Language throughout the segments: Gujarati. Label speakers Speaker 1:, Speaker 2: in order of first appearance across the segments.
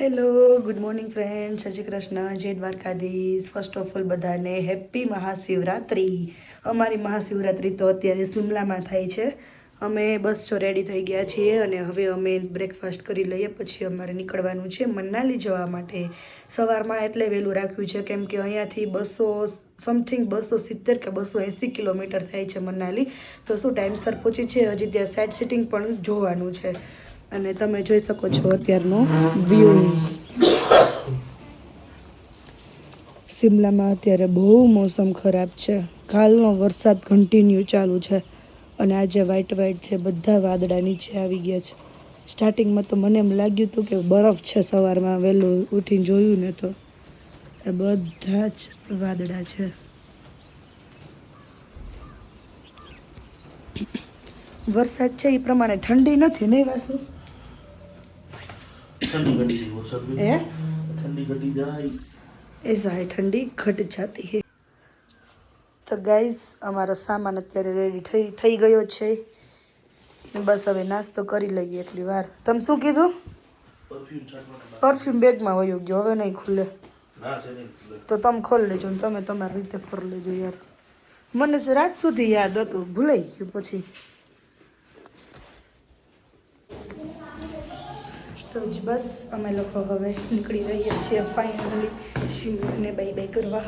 Speaker 1: Hello good morning friend Shri Krishna, Jai Dwarkadhish. First of all બધાને હેપી મહાશિવરાત્રિ. અમારી મહાશિવરાત્રિ તો અત્યારે શિમલામાં થાય છે. અમે બસ જો રેડી થઈ ગયા છીએ અને હવે અમે બ્રેકફાસ્ટ કરી લઈએ, પછી અમારે નીકળવાનું છે મનાલી જવા માટે. સવારમાં એટલે વહેલું રાખ્યું છે, કેમ કે અહીંયાથી બસો સમથિંગ બસો સિત્તેર કે બસો એંસી કિલોમીટર થાય છે મનાલી. તો શું ટાઈમસર પહોંચી છે? હજી ત્યાં સાઇડ સિટિંગ પણ જોવાનું છે. અને તમે જોઈ શકો છો અત્યારનો વ્યૂ શિમલામાં અત્યારે બહુ મોસમ ખરાબ છે. કાલનો વરસાદ કન્ટિન્યુ ચાલુ છે. અને આજે વ્હાઇટ વ્હાઇટ છે, બધા વાદળા નીચે આવી ગયા છે. સ્ટાર્ટિંગમાં તો મને એમ લાગ્યું હતું કે બરફ છે સવારમાં, વહેલું ઉઠીને જોયું ને તો એ બધા જ વાદળા છે. વરસાદ છે એ પ્રમાણે ઠંડી નથી નહીં વાસુ
Speaker 2: ठंडी घटी गई वो सब
Speaker 1: है?
Speaker 2: ठंडी घटी जाए
Speaker 1: ऐसा है ठंडी घट जाती है તો ગાઈઝ અમારો સામાન અત્યારે રેડી થઈ થઈ ગયો છે બસ હવે નાસ્તો કરી લઈએ એટલી વાર તમે શું કીધું
Speaker 2: परफ्यूम छाटवाना
Speaker 1: પરફ્યુમ બેગમાં વયો ગયો હવે નહીં ખુલે
Speaker 2: ना से नहीं खुले
Speaker 1: તો તમે ખોલી લેજો ને તમે તમારી રીતે ખોલી લેજો યાર મને છે રાત સુધી યાદ હતું ભૂલાઈ ગયું પછી તો જ બસ અમે લોકો હવે નીકળી રહ્યા છીએ ફાઇનલી શિવને બાય બાય કરવા.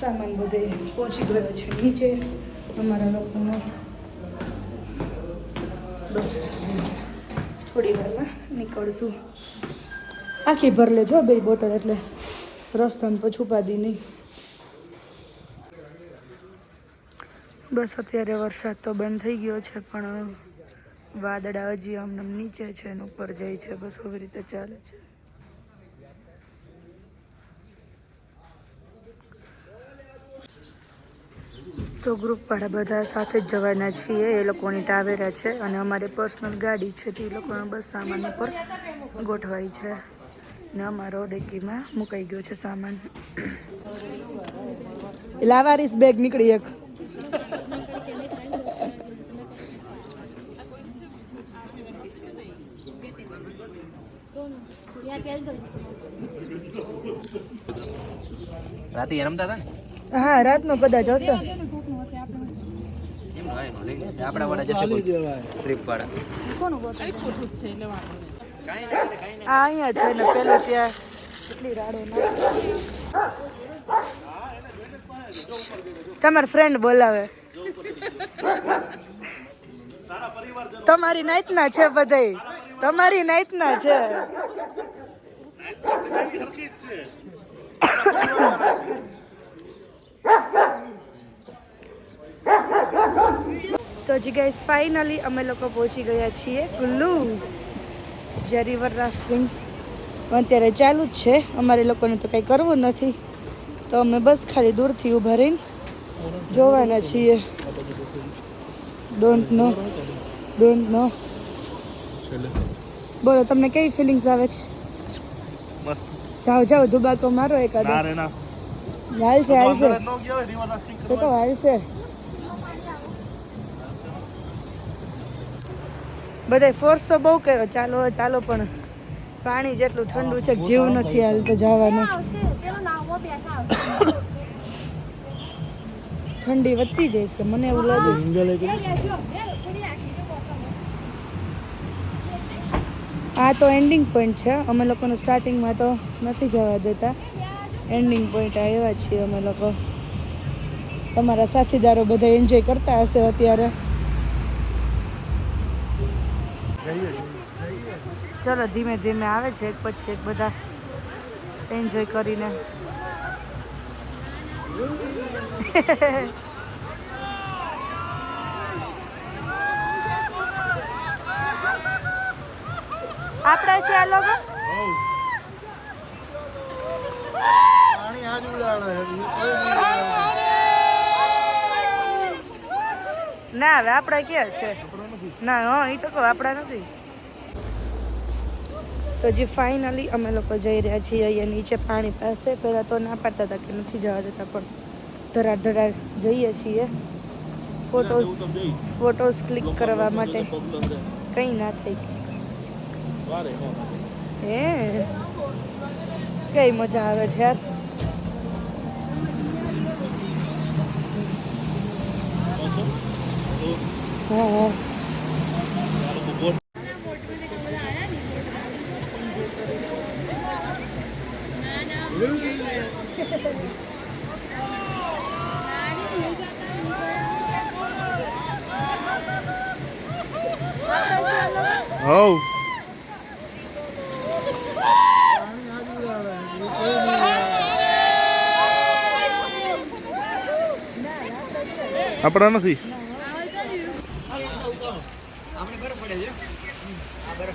Speaker 1: સામાન બધે પહોંચી ગયો છે નીચે. અમારા લોકોનો બસ થોડી વારમાં નીકળશું. આખી ભર લેજો બે બોટલ એટલે રસ્તામાં પછી ઉપાદી નહીં. બસ અત્યારે વરસાદ તો બંધ થઈ ગયો છે, પણ વાદળા હજી આમને આમ નીચે છે અને ઉપર જાય છે. બસ આવી રીતે ચાલે છે. તો ગ્રુપવાળા બધા સાથે જ જવાના છીએ. એ લોકોની ટાવેરા છે અને અમારી પર્સનલ ગાડી છે તો એ લોકોનો બસ સામાન ઉપર ગોઠવાય છે. ને અમારો ડેકીમાં મુકાઈ ગયો છે સામાન. લાવારીસ બેગ નીકળી એક.
Speaker 3: રાતે રમતા હતા ને
Speaker 1: હા રાતનો કદાચ હશે.
Speaker 3: આપણા વાળા જશે ટ્રીપ વાળા.
Speaker 1: આ અહીંયા છે ને પેલો ત્યાં કેટલી રાડો ના તમાર ફ્રેન્ડ બોલાવે. તમારી નાઈતના છે બધાય. તમારી નાઈતના છે. હજી ગાઈસ ફાઇનલી અમે લોકો પહોંચી ગયા છીએ કુલ્લુ જે રિવર રાફ્ટિંગ પણ અત્યારે ચાલુ જ છે. અમારે લોકોને તો કંઈ કરવું નથી. તો અમે બસ ખાલી દૂરથી ઊભા રહીને જોવાના છીએ. ડોન્ટ નો ડોન્ટ નો બોલો તમને કેવી ફિલિંગ્સ આવે છે?
Speaker 2: મસ્ત.
Speaker 1: જાઓ જાઓ ધુબાકો મારો એકાદ.
Speaker 2: હાલ છે હાલ છે.
Speaker 1: તો હાલ છે. બધાય ફોર્સ તો બહુ કર્યો. ચાલો ચાલો પણ પાણી જેટલું ઠંડુ છે, જીવ નથી હાલતો જવાનું. ઠંડી વધતી જાય છે મને એવું લાગે છે. આ તો એન્ડિંગ પોઈન્ટ છે. અમે લોકોનું સ્ટાર્ટિંગમાં તો નથી જવા દેતા. એન્ડિંગ પોઈન્ટ આ એવા છીએ અમે લોકો. તમારા સાથીદારો બધા એન્જોય કરતા હશે અત્યારે. ચલો, ધીમે ધીમે આવે છે, એક પછી એક બધા એન્જોય કરીને. આપણા છે આ લોકો ના હવે આપણા ક્યાં છે? ના હા એ તો કહું આપણા નથી. તો જે ફાઇનલી અમે લોકો જઈ રહ્યા છીએ અહીંયા નીચે પાણી પાસે પહેલાં તો ના પાડતા હતા કે નથી જવા દેતા પણ ધરાડ ધરાડ જઈએ છીએ. ફોટોસ ફોટોસ ક્લિક કરવા માટે કંઈ ના થઈ હે? કઈ મજા આવે છે યાર? હા
Speaker 2: આપણા નથી
Speaker 3: આપણે બરફ પડે છે આ બરફ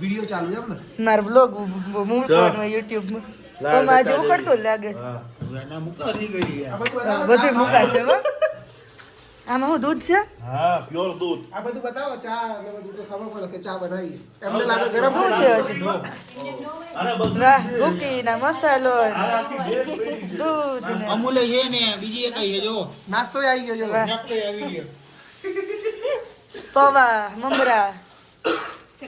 Speaker 4: વીડિયો ચાલુ છે એમ ને
Speaker 1: માર બ્લોગ પર યુટ્યુબમાં ઉકળતો જ લાગે છે. બધું મુકાશે હો. આમાં હું દૂધ છે?
Speaker 2: હા પ્યોર દૂધ.
Speaker 4: આ બધું બતાવો ચા ને બધું તો ખબર પડે કે ચા બનાવી એમને લાગે ગરમ
Speaker 1: શું છે હજી? વાહ મસાલો. ને
Speaker 2: છે.
Speaker 1: દૂધ ને.
Speaker 5: અમૂલે છે ને બીજી એક આવી જો
Speaker 4: નાસ્તો આવી ગયો જો.
Speaker 1: વાહ.
Speaker 5: નાસ્તો આવી ગયો.
Speaker 1: પૌવા મમરા.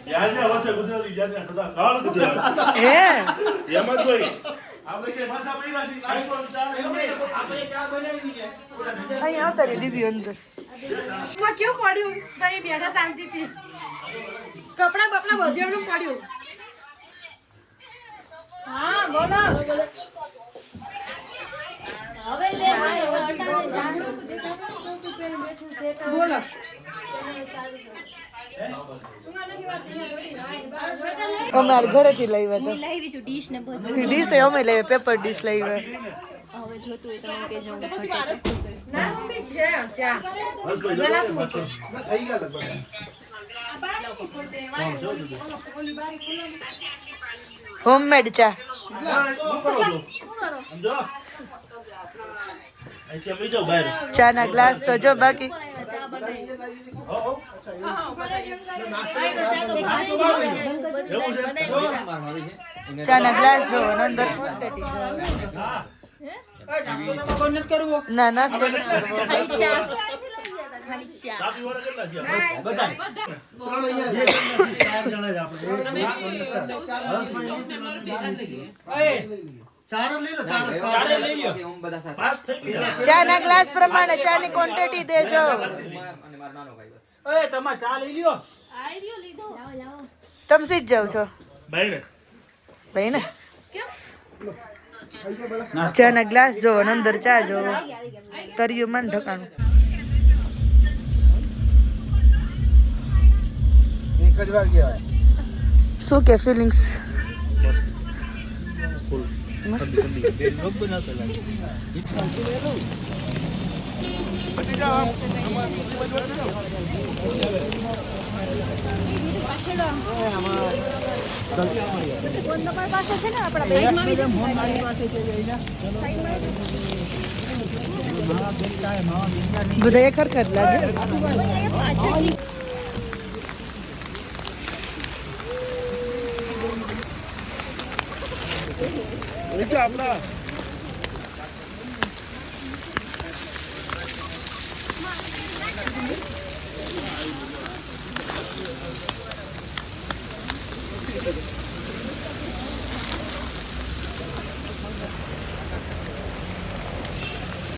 Speaker 2: જ્યાં જ્યાં વસે ગુજરાતી જ્યાં જ્યાં બધા કાળ ગુજરાત.
Speaker 1: હે
Speaker 2: એમ? જ હોય આપણે કે ભાષા પૈડા છે લાઈવ પર ચાલે
Speaker 5: આપણે ચા બનાવી છે.
Speaker 1: અહીંયા આવતા રહી દીદી અંદર.
Speaker 6: માં કેવું પડ્યું? ભાઈ બેઠા શાંતિથી. કપડા બપડા બધું એમનું પડ્યું. હા બોલો. હવે લે બોલો.
Speaker 1: અમારે ઘરેથી લાવ્યા
Speaker 7: હું લાવી છું ડીશ ને બધું.
Speaker 1: હતા ડીશ અમે લાવ્યા પેપર ડીશ લાવ્યા
Speaker 7: હવે જોતું હોય તમે કહેજો હું ઘટે
Speaker 6: ના મમ્મી છે ચા
Speaker 4: થઈ ગયા લગભગ
Speaker 1: હોમમેડ ચા
Speaker 2: શું કરો છો સમજો અહીંથી લઈ જાઓ બહાર
Speaker 1: ચા ના ગ્લાસ તો જો બાકી. ચા ના ગ્લાસ જો અંદર ના નાસ્તો નથી કરવો.
Speaker 7: ચા
Speaker 1: ના ગ્લાસ પ્રમાણે ચા ની ક્વોન્ટિટી દેજો.
Speaker 3: તમસી જ નાનો
Speaker 5: એ તમારે ચા લઈ લ્યો.
Speaker 7: લાવો લાવો.
Speaker 1: તમે સીધ જાવ છો.
Speaker 2: ભાઈને.
Speaker 1: ભાઈ ને ચા ના ગ્લાસ જોવો અને અંદર ચા જોવો તરિયું મન ઢકાણું.
Speaker 4: એક જ વાર
Speaker 1: શું કે ફિલિંગ્સ મસ્ત બધા એક હરખા જ લાગે
Speaker 2: નીચે આપણા